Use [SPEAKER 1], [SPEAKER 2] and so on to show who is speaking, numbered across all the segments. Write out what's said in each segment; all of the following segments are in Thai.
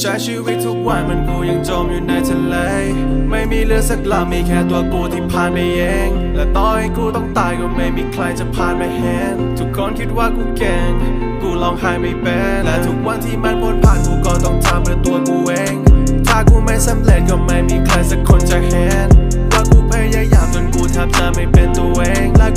[SPEAKER 1] ใช้ชีวิตทุกวันมันกูยังจมอยู่ในทะเล ไม่มีเรือสักลำมีแค่ตัวกูที่ผ่านไปเอง และต่อให้กูต้องตายก็ไม่มีใครจะผ่านมาเห็น ทุกคนคิดว่ากูเก่ง กูลองหายไม่เป็นและทุกวันที่มันพ้นผ่านกูก็ต้องทำเพื่อตัวกูเอง ถ้ากูไม่สำเร็จก็ไม่มีใครสักคนจะเห็น ว่ากูพยายามจนกูแทบจะไม่เป็นตัวเองและ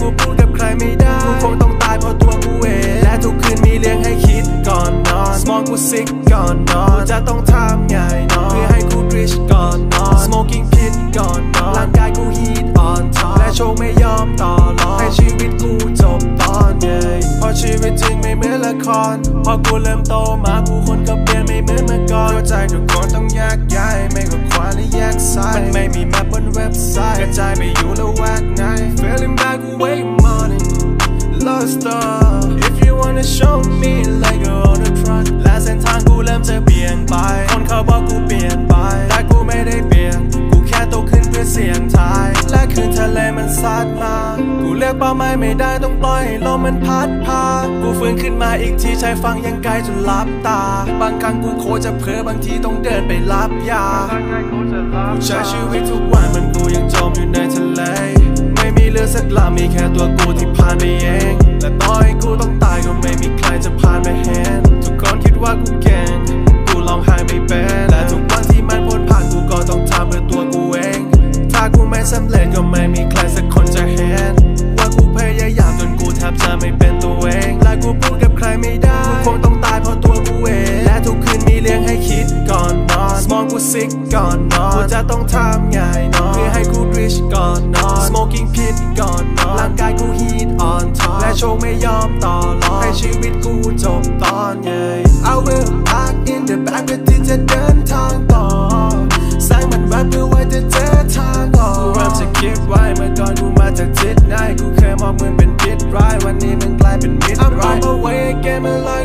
[SPEAKER 1] กูซิกก่อนนอนจะต้องทำไงนอนเพื่อให้กูริชก่อนนอน smoking พิษก่อนนอนร่างกายกูฮีทออนทอและโชคไม่ยอมต่อรองให้ชีวิตกูจบตอนเย้เพราะชีวิตจริงไม่เหมือนละคร พอกูเริ่มโตมาผู้คนก็เปลี่ยนไม่เหมือนเมื่อก่อนเข้าใจทุกคนต้องแยกย้ายไม่ก็ขวาหรือแยกซ้ายมันไม่มีแมปบนเว็บไซต์กระจายไปอยู่แล้วแวกไหน Feeling back way morning lost star If you wanna show me like เลือกเป้าหมายไม่ได้ต้องปล่อยให้ลมมันพัดพา กูฟื้นขึ้นมาอีกทีใช้ฟังยังไกลจนลับตา บางครั้งกูโคจะเพ้อบางทีต้องเดินไปรับยากูใช้ชีวิตทุกวันมันกูยังจมอยู่ในทะเล ไม่มีเรือสักลำมีแค่ตัวกูที่ผ่านไปเอง และต่อให้กูต้องตายก็ไม่มีใครจะผ่านมาเห็น ทุกคนคิดว่ากูเก่ง กูลองหายไม่เป็นและทุกวันที่มันพ้นผ่านกูก็ต้องทำเพื่อตัวกูเอง ถ้ากูไม่สำเร็จก็ไม่มีใครสัก คงต้องตายเพราะตัวกูเองและทุกคืนมีเรื่องให้คิดก่อนนอนสมองกูซิกก่อนนอนกูจะต้องทำไงนอนเพื่อให้กูริชก่อนนอน smoking พิษก่อนนอนร่างกายกูฮีทออนทอและโชคไม่ยอมต่อรองให้ชีวิตกูจบตอนใหญ่ I will back in the back เพื่อที่จะเดินทางต่อสร้างมันแรปเพื่อไว้จะเจอทางออกกูเริ่มจะคิดไว้เมื่อก่อนกูมาจากทิศไหนกูเคยมองมันเป็นพิษร้ายวันนี้มัน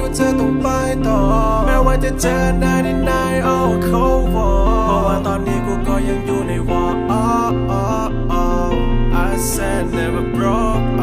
[SPEAKER 1] ว่าเธอต้องไปต่อ แม้ว่าจะเจอหน้าในนายเอาเขาวอเพราะว่าตอนนี้กูก็ยังอยู่ในวอ I said never broke